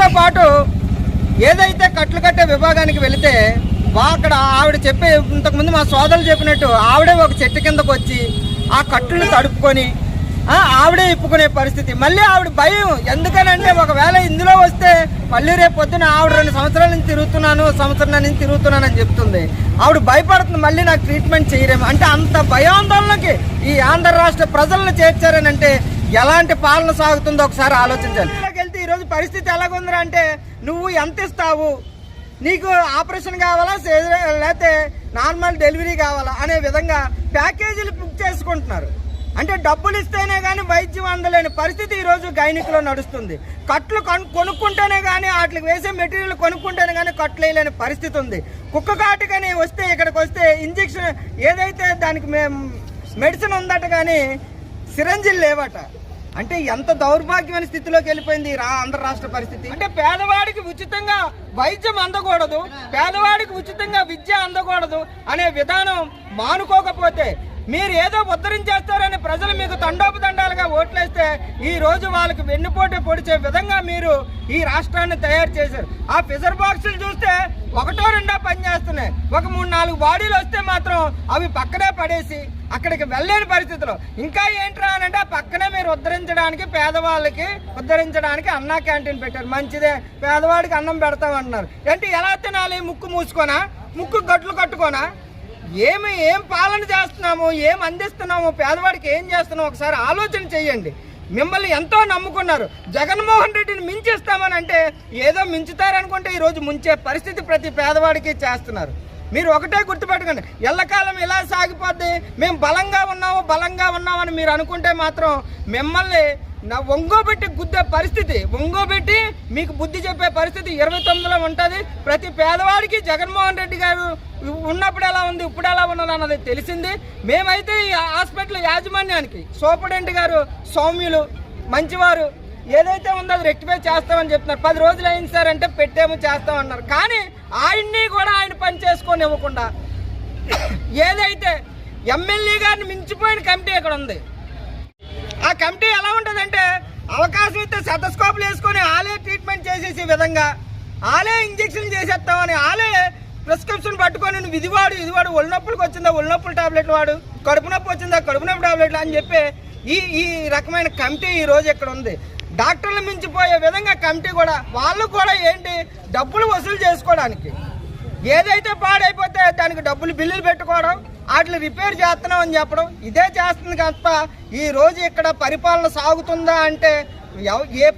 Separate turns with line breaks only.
తో పాటు ఏదైతే కట్లు కట్టే విభాగానికి వెళితే అక్కడ ఆవిడ చెప్పే ఇంతకుముందు మా సోదరులు చెప్పినట్టు ఆవిడే ఒక చెట్టు కిందకు వచ్చి ఆ కట్టును తడుపుకొని ఆవిడే ఇప్పుకునే పరిస్థితి. మళ్ళీ ఆవిడ భయం. ఎందుకనంటే ఒకవేళ ఇందులో వస్తే మళ్ళీ రేపు పొద్దున ఆవిడ రెండు సంవత్సరాల నుంచి తిరుగుతున్నాను సంవత్సరం నుంచి తిరుగుతున్నానని చెప్తుంది. ఆవిడ భయపడుతుంది మళ్ళీ నాకు ట్రీట్మెంట్ చేయరేమో. అంటే అంత భయాందోళనకి ఈ ఆంధ్ర రాష్ట్ర ప్రజలను చేర్చారని అంటే ఎలాంటి పాలన సాగుతుందో ఒకసారి ఆలోచించాలి. ఈరోజు పరిస్థితి ఎలాగుందిరా అంటే నువ్వు ఎంత ఇస్తావు? నీకు ఆపరేషన్ కావాలా లేకపోతే నార్మల్ డెలివరీ కావాలా అనే విధంగా ప్యాకేజీలు బుక్ చేసుకుంటున్నారు. అంటే డబ్బులు ఇస్తేనే కానీ వైద్యం అందలేని పరిస్థితి ఈరోజు గైనిక్లో నడుస్తుంది. కట్లు కొను కొనుక్కుంటేనే కానీ వాటికి వేసే మెటీరియల్ కొనుక్కుంటేనే కానీ కట్లు వేయలేని పరిస్థితి ఉంది. కుక్క కాటుకని వస్తే ఇక్కడికి వస్తే ఇంజెక్షన్ ఏదైతే దానికి మెడిసిన్ ఉందట కానీ సిరంజిలు లేవట. అంటే ఎంత దౌర్భాగ్యమైన స్థితిలోకి వెళ్ళిపోయింది రా ఆంధ్ర రాష్ట్ర పరిస్థితి? అంటే పేదవాడికి ఉచితంగా వైద్యం అందకూడదు పేదవాడికి ఉచితంగా విద్య అందకూడదు అనే విధానం మానుకోకపోతే మీరు ఏదో ఉద్ధరించేస్తారని ప్రజలు మీకు తండోపదండాలుగా ఓట్లేస్తే ఈ రోజు వాళ్ళకి వెన్నుపోటు పొడిచే విధంగా మీరు ఈ రాష్ట్రాన్ని తయారు చేశారు. ఆ ఫిజర్ బాక్సులు చూస్తే ఒకటో రెండో పనిచేస్తున్నాయి ఒక మూడు నాలుగు బాడీలు వస్తే మాత్రం అవి పక్కనే పడేసి అక్కడికి వెళ్ళలేని పరిస్థితిలో. ఇంకా ఏంట్రా అని అంటే ఆ పక్కనే మీరు ఉద్ధరించడానికి పేదవాళ్ళకి ఉద్ధరించడానికి అన్నా క్యాంటీన్ పెట్టారు. మంచిదే. పేదవాడికి అన్నం పెడతామంటున్నారు. ఏంటి ఎలా తినాలి? ముక్కు మూసుకోనా? ముక్కు గట్లు కట్టుకోనా? ఏమి ఏం పాలన చేస్తున్నాము ఏం అందిస్తున్నాము పేదవాడికి ఏం చేస్తున్నాము ఒకసారి ఆలోచన చేయండి. మిమ్మల్ని ఎంతో నమ్ముకున్నారు. జగన్మోహన్ రెడ్డిని మించేస్తామని అంటే ఏదో మించుతారనుకుంటే ఈరోజు ముంచే పరిస్థితి ప్రతి పేదవాడికి చేస్తున్నారు. మీరు ఒకటే గుర్తుపెట్టుకోండి. ఎల్లకాలం ఇలా సాగిపోద్ది. మేము బలంగా ఉన్నాము బలంగా ఉన్నామని మీరు అనుకుంటే మాత్రం మిమ్మల్ని నా ఒంగోబెట్టి గుద్దే పరిస్థితి ఒంగోబెట్టి మీకు బుద్ధి చెప్పే పరిస్థితి ఇరవై తొమ్మిదిలో ఉంటుంది. ప్రతి పేదవాడికి జగన్మోహన్ రెడ్డి గారు ఉన్నప్పుడు ఎలా ఉంది ఇప్పుడు ఎలా ఉన్నది అన్నది తెలిసింది. మేమైతే ఈ హాస్పిటల్ యాజమాన్యానికి సూపరింటెండెంట్ గారు సౌమ్యులు మంచివారు ఏదైతే ఉందో అది రెక్టిఫై చేస్తామని చెప్తున్నారు. పది రోజులు అయింది సార్ అంటే పెట్టేమో చేస్తామన్నారు. కానీ ఆయన్ని కూడా ఆయన పని చేసుకొని ఇవ్వకుండా ఏదైతే ఎమ్మెల్యే గారిని మించిపోయిన కమిటీ ఇక్కడ ఉంది. ఆ కమిటీ ఎలా ఉంటుంది? అవకాశం ఇస్తే శతస్కోపులు వేసుకొని ఆలే ట్రీట్మెంట్ చేసేసే విధంగా ఆలే ఇంజక్షన్ చేసేస్తామని ఆలే ప్రిస్క్రిప్షన్ పట్టుకొని విధివాడు ఇదివాడు ఒళ్ళనొప్పులకు వచ్చిందా ఒళ్ళనొప్పుల టాబ్లెట్ వాడు కడుపు నొప్పి వచ్చిందా కడుపు నొప్పి టాబ్లెట్లు అని చెప్పి ఈ ఈ రకమైన కమిటీ ఈ రోజు ఇక్కడ ఉంది. డాక్టర్లు మించిపోయే విధంగా కమిటీ కూడా వాళ్ళు కూడా ఏంటి డబ్బులు వసూలు చేసుకోవడానికి. ఏదైతే పాడైపోతే దానికి డబ్బులు బిల్లులు పెట్టుకోవడం వాటిని రిపేర్ చేస్తున్నాం అని చెప్పడం ఇదే చేస్తుంది తప్ప ఈరోజు ఇక్కడ పరిపాలన సాగుతుందా అంటే ఏ ప-